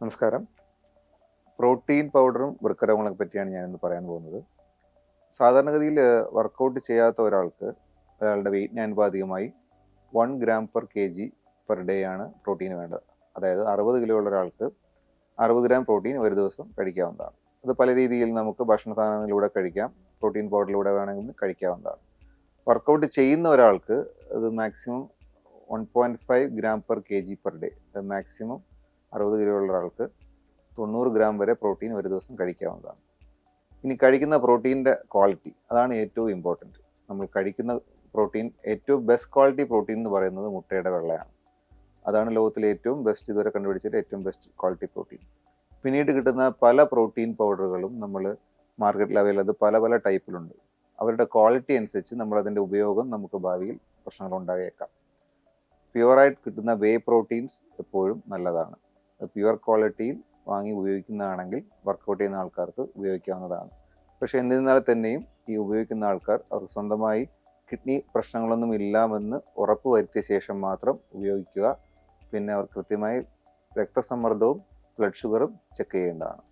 നമസ്കാരം. പ്രോട്ടീൻ പൗഡറും വൃക്കരോഗങ്ങളെ പറ്റിയാണ് ഞാനിന്ന് പറയാൻ പോകുന്നത്. സാധാരണഗതിയിൽ വർക്കൗട്ട് ചെയ്യാത്ത ഒരാൾക്ക് ഒരാളുടെ വെയിറ്റിന് അനുപാതികമായി one gram per K G per day ആണ് പ്രോട്ടീൻ വേണ്ടത്. അതായത് അറുപത് കിലോ ഉള്ള ഒരാൾക്ക് അറുപത് ഗ്രാം പ്രോട്ടീൻ ഒരു ദിവസം കഴിക്കാവുന്നതാണ്. അത് പല രീതിയിൽ നമുക്ക് ഭക്ഷണ സാധനങ്ങളിലൂടെ കഴിക്കാം പ്രോട്ടീൻ പൗഡറിലൂടെ വേണമെങ്കിൽ കഴിക്കാവുന്നതാണ്. വർക്കൗട്ട് ചെയ്യുന്ന ഒരാൾക്ക് അത് maximum one point five gram per K G per day maximum അറുപത് കിലോ ഉള്ള ഒരാൾക്ക് തൊണ്ണൂറ് ഗ്രാം വരെ പ്രോട്ടീൻ ഒരു ദിവസം കഴിക്കാവുന്നതാണ്. ഇനി കഴിക്കുന്ന പ്രോട്ടീന്റെ ക്വാളിറ്റി അതാണ് ഏറ്റവും ഇമ്പോർട്ടന്റ് നമ്മൾ കഴിക്കുന്ന പ്രോട്ടീൻ ഏറ്റവും ബെസ്റ്റ് ക്വാളിറ്റി പ്രോട്ടീൻ എന്ന് പറയുന്നത് മുട്ടയുടെ വെള്ളയാണ്. അതാണ് ലോകത്തിലെ ഏറ്റവും ബെസ്റ്റ് ഇതുവരെ കണ്ടുപിടിച്ചിട്ട് ഏറ്റവും ബെസ്റ്റ് ക്വാളിറ്റി പ്രോട്ടീൻ പിന്നീട് കിട്ടുന്ന പല പ്രോട്ടീൻ പൗഡറുകളും നമ്മൾ മാർക്കറ്റിൽ അവൈലബിൾ പല പല ടൈപ്പിലുണ്ട് അവരുടെ ക്വാളിറ്റി അനുസരിച്ച് നമ്മൾ അതിന്റെ ഉപയോഗം നമുക്ക് ഭാവിയിൽ പ്രശ്നങ്ങൾ ഉണ്ടായേക്കാം. പ്യുവറായിട്ട് കിട്ടുന്ന വേ പ്രോട്ടീൻസ് എപ്പോഴും നല്ലതാണ്. പ്യുവർ ക്വാളിറ്റിയിൽ വാങ്ങി ഉപയോഗിക്കുന്നതാണെങ്കിൽ വർക്കൗട്ട് ചെയ്യുന്ന ആൾക്കാർക്ക് ഉപയോഗിക്കാവുന്നതാണ്. പക്ഷേ എന്നിരുന്നാൽ തന്നെയും ഈ ഉപയോഗിക്കുന്ന ആൾക്കാർ അവർക്ക് സ്വന്തമായി കിഡ്നി പ്രശ്നങ്ങളൊന്നും ഇല്ലാമെന്ന് ഉറപ്പ് വരുത്തിയ ശേഷം മാത്രം ഉപയോഗിക്കുക. പിന്നെ അവർ കൃത്യമായി രക്തസമ്മർദ്ദവും ബ്ലഡ് ഷുഗറും ചെക്ക് ചെയ്യേണ്ടതാണ്.